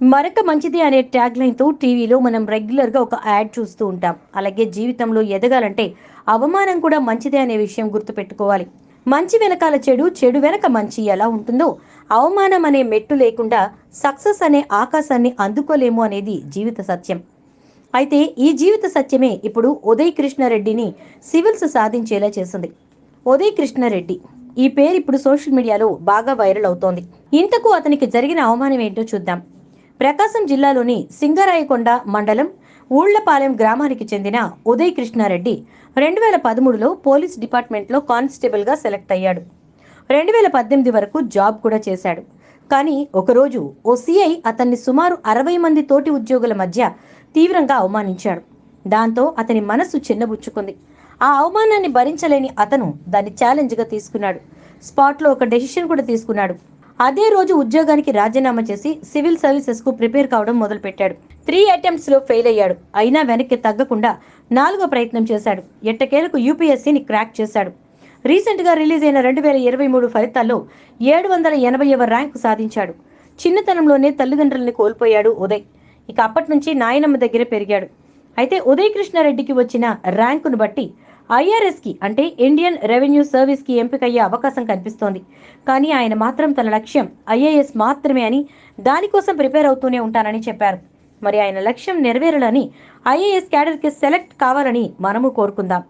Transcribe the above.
మరొక మంచిది అనే ట్యాగ్ లైన్తో టీవీలో మనం రెగ్యులర్గా ఒక యాడ్ చూస్తూ ఉంటాం. అలాగే జీవితంలో ఎదగాలంటే అవమానం కూడా మంచిదే అనే విషయం గుర్తుపెట్టుకోవాలి. మంచి వెనకాల చెడు చెడు వెనక మంచి ఎలా ఉంటుందో అవమానం అనే మెట్టు లేకుండా సక్సెస్ అనే ఆకాశాన్ని అందుకోలేము అనేది జీవిత సత్యం. అయితే ఈ జీవిత సత్యమే ఇప్పుడు ఉదయ్ కృష్ణారెడ్డిని సివిల్స్ సాధించేలా చేసింది ఉదయ్ కృష్ణారెడ్డి ఈ పేరు ఇప్పుడు సోషల్ మీడియాలో బాగా వైరల్ అవుతోంది. ఇంతకు అతనికి జరిగిన అవమానం ఏంటో చూద్దాం. ప్రకాశం జిల్లాలోని సింగరాయకొండ మండలం ఊళ్ళపాలెం గ్రామానికి చెందిన ఉదయ్ కృష్ణారెడ్డి రెండు వేల పదమూడులో పోలీస్ డిపార్ట్మెంట్లో కానిస్టేబుల్గా సెలెక్ట్ అయ్యాడు. రెండు వేల పద్దెనిమిది వరకు జాబ్ కూడా చేశాడు. కానీ ఒకరోజు ఓ సిఐ అతన్ని సుమారు అరవై మంది తోటి ఉద్యోగుల మధ్య తీవ్రంగా అవమానించాడు. దాంతో అతని మనస్సు చిన్నబుచ్చుకుంది. ఆ అవమానాన్ని భరించలేని అతను దాన్ని ఛాలెంజ్గా తీసుకున్నాడు. స్పాట్లో ఒక డెసిషన్ కూడా తీసుకున్నాడు. అదే రోజు ఉద్యోగానికి రాజీనామా చేసి సివిల్ సర్వీసెస్కు ప్రిపేర్ కావడం మొదలుపెట్టాడు. త్రీ అటెంప్ట్స్లో ఫెయిల్ అయ్యాడు. అయినా వెనక్కి తగ్గకుండా నాలుగో ప్రయత్నం చేశాడు. ఎట్టకేలకు యూపీఎస్సీని క్రాక్ చేశాడు. రీసెంట్గా రిలీజ్ అయిన రెండు వేల ఇరవై మూడు ఫలితాల్లో ఏడు వందల ఎనభైవ ర్యాంకు సాధించాడు. చిన్నతనంలోనే తల్లిదండ్రుల్ని కోల్పోయాడు ఉదయ్. ఇక అప్పటి నుంచి నాయనమ్మ దగ్గర పెరిగాడు. అయితే ఉదయ్ కృష్ణారెడ్డికి వచ్చిన ర్యాంకును బట్టి ఐఆర్ఎస్కి అంటే ఇండియన్ రెవెన్యూ సర్వీస్కి ఎంపికయ్యే అవకాశం కనిపిస్తోంది. కానీ ఆయన మాత్రం తన లక్ష్యం ఐఏఎస్ మాత్రమే అని దానికోసం ప్రిపేర్ అవుతూనే ఉంటానని చెప్పారు. మరి ఆయన లక్ష్యం నెరవేరాలని ఐఏఎస్ క్యాడర్కి సెలెక్ట్ కావాలని మనము కోరుకుందాం.